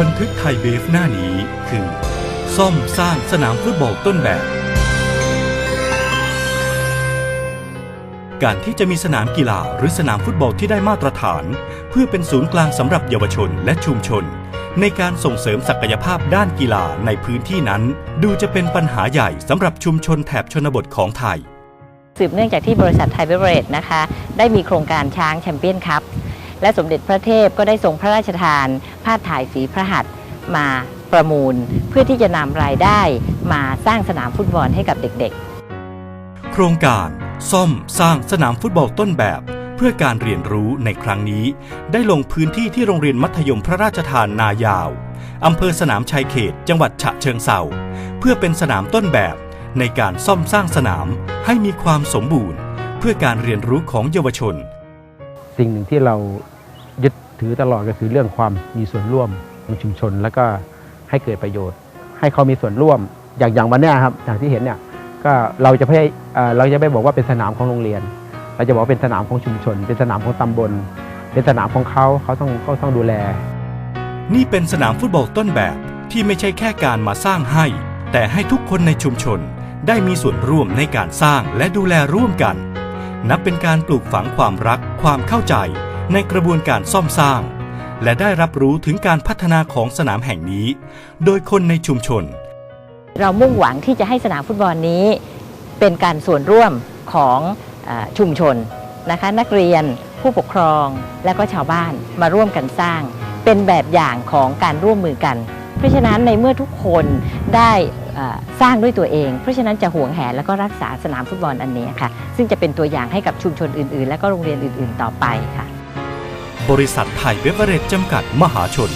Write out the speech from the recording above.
บันทึกไทยเบฟหน้านี้คือ ซ่อมสร้างสนามฟุตบอลต้นแบบ การที่จะมีสนามกีฬาหรือสนามฟุตบอลที่ได้มาตรฐาน เพื่อเป็นศูนย์กลางสำหรับเยาวชนและชุมชน ในการส่งเสริมศักยภาพด้านกีฬาในพื้นที่นั้น ดูจะเป็นปัญหาใหญ่สำหรับชุมชนแถบชนบทของไทย สืบเนื่องจากที่บริษัทไทยเบเวอเรจนะคะ ได้มีโครงการช้างแชมเปี้ยนคัพ และสมเด็จพระเทพก็ได้ทรงพระราชทานภาพถ่ายฝีพระหัตถ์มาประมูล เพื่อที่จะนำรายได้มาสร้างสนามฟุตบอลให้กับเด็กๆ โครงการซ่อมสร้างสนามฟุตบอลต้นแบบ เพื่อการเรียนรู้ในครั้งนี้ ได้ลงพื้นที่ที่โรงเรียนมัธยมพระราชทานนายาวอำเภอสนามชัยเขต จังหวัดฉะเชิงเซาเพื่อเป็นสนามต้นแบบในการซ่อมสร้างสนามให้มีความสมบูรณ์ เพื่อการเรียนรู้ของเยาวชน สิ่งหนึ่งที่เรายึดถือตลอดก็คือเรื่องความมีส่วนร่วมของชุมชน แล้วก็ให้เกิดประโยชน์ ให้เขามีส่วนร่วมอย่างอย่างวันเนี้ยครับอย่างที่เห็นเนี่ยก็เราจะไม่ให้เอ่อเราจะไม่บอกว่าเป็นสนามของโรงเรียน เราจะบอกว่าเป็นสนามของชุมชน เป็นสนามของตำบล เป็นสนามของเขาเขาต้องเขาต้องดูแล นี่เป็นสนามฟุตบอลต้นแบบที่ไม่ใช่แค่การมาสร้างให้ แต่ให้ทุกคนในชุมชนได้มีส่วนร่วมในการสร้างและดูแลร่วมกัน นับเป็นการปลูกฝังความรักความเข้าใจในกระบวนการซ่อมสร้าง และได้รับรู้ถึงการพัฒนาของสนามแห่งนี้ โดยคนในชุมชน เรามุ่งหวังที่จะให้สนามฟุตบอลนี้ เป็นการส่วนร่วมของอชุมชนนะคะ นักเรียนผู้ปกครองและก็ชาวบ้านมาร่วมกันสร้าง เป็นแบบอย่างของการร่วมมือกัน เพราะฉะนั้นในเมื่อทุกคน ได้สร้างด้วยตัวเอง เพราะฉะนั้นจะห่วงแหนแล้วก็รักษาสนามฟุตบอลอันนี้ค่ะ ซึ่งจะเป็นตัวอย่างให้กับชุมชนอื่น ๆ และก็โรงเรียนอื่น ๆ ต่อไปค่ะ บริษัทไทยเบเวอเรจจำกัดมหาชน